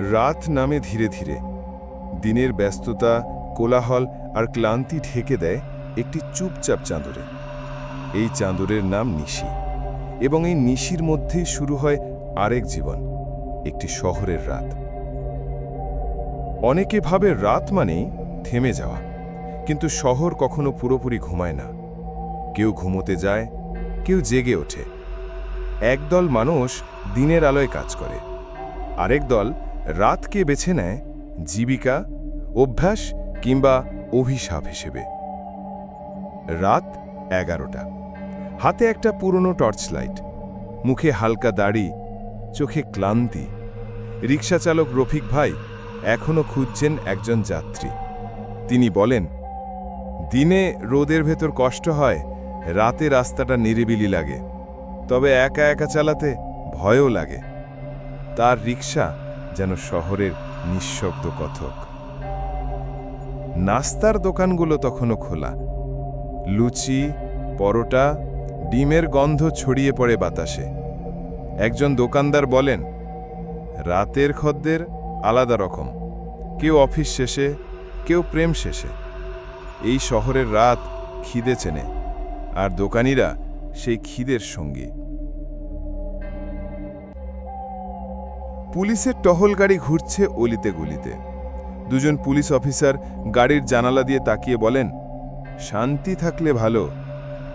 রাত নামে ধীরে ধীরে। দিনের ব্যস্ততা, কোলাহল আর ক্লান্তি ঢেকে দেয় একটি চুপচাপ চাঁদরে এই চাঁদরের নাম নিশি এবং এই নিশির মধ্যেই শুরু হয় আরেক জীবন, একটি শহরের রাত। অনেকে ভাবে রাত মানেই থেমে যাওয়া, কিন্তু শহর কখনো পুরোপুরি ঘুমায় না। কেউ ঘুমোতে যায়, কেউ জেগে ওঠে। একদল মানুষ দিনের আলোয় কাজ করে, আরেক দল রাতকে বেছে নেয় জীবিকা, অভ্যাস কিংবা অভিশাপ হিসেবে। রাত এগারোটা। হাতে একটা পুরনো টর্চ লাইট মুখে হালকা দাড়ি, চোখে ক্লান্তি। রিক্সা চালক রফিক ভাই এখনও খুঁজছেন একজন যাত্রী। তিনি বলেন, দিনে রোদের ভেতর কষ্ট হয়, রাতে রাস্তাটা নিরিবিলি লাগে। তবে একা একা চালাতে ভয়ও লাগে। তার রিক্সা যেন শহরের নিঃশব্দ কথক। নাস্তার দোকানগুলো তখনও খোলা। লুচি, পরোটা, ডিমের গন্ধ ছড়িয়ে পড়ে বাতাসে। একজন দোকানদার বলেন, রাতের খদ্দের আলাদা রকম। কেউ অফিস শেষে, কেউ প্রেম শেষে। এই শহরের রাত খিদে চেনে, আর দোকানিরা সেই খিদের সঙ্গী। পুলিশের টহল গাড়ি ঘুরছে অলিতে গলিতে। দুজন পুলিশ অফিসার গাড়ির জানালা দিয়ে তাকিয়ে বলেন, শান্তি থাকলে ভালো,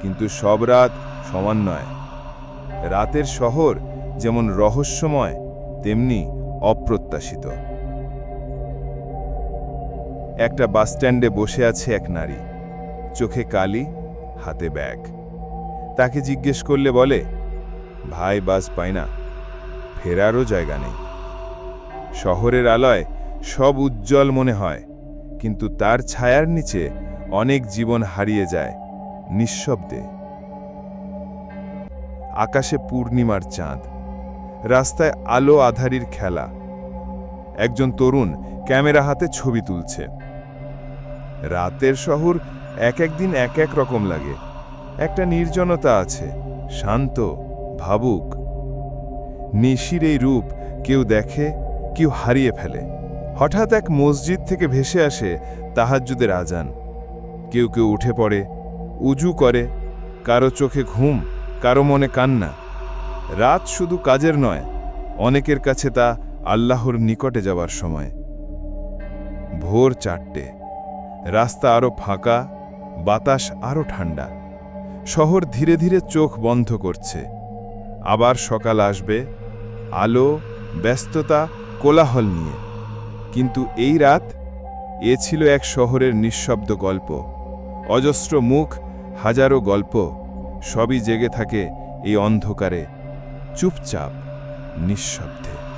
কিন্তু সব রাত সমান নয়। রাতের শহর যেমন রহস্যময়, তেমনি অপ্রত্যাশিত। একটা বাসস্ট্যান্ডে বসে আছে এক নারী। চোখে কালি, হাতে ব্যাগ। তাকে জিজ্ঞেস করলে বলে, ভাই, বাস পাই না। ফেরারও জায়গা নেই। শহরের আলোয় সব উজ্জ্বল মনে হয়, কিন্তু তার ছায়ার নিচে অনেক জীবন হারিয়ে যায় নিঃশব্দে। আকাশে পূর্ণিমার চাঁদ, রাস্তায় আলো আধারির খেলা। একজন তরুণ ক্যামেরা হাতে ছবি তুলছে। রাতের শহর এক একদিন এক এক রকম লাগে। একটা নির্জনতা আছে, শান্ত, ভাবুক। নিশির এই রূপ কেউ দেখে কেউ হারিয়ে ফেলে। হঠাৎ এক মসজিদ থেকে ভেসে আসে তাহাজ্জুদের আজান। কেউ কেউ উঠে পড়ে, উজু করে, কারও চোখে ঘুম, কারও মনে কান্না। রাত শুধু কাজের নয়, অনেকের কাছে তা আল্লাহর নিকটে যাওয়ার সময়। ভোর চারটে, রাস্তা আরও ফাঁকা, বাতাস আরও ঠান্ডা। শহর ধীরে ধীরে চোখ বন্ধ করছে। আবার সকাল আসবে, আলো, ব্যস্ততা কোলাহল নিয়ে। কিন্তু এই রাত এ ছিল এক শহরের নিঃশব্দ গল্প। অজস্র মুখ, হাজারো গল্প, সবই জেগে থাকে এই অন্ধকারে, চুপচাপ, নিঃশব্দে।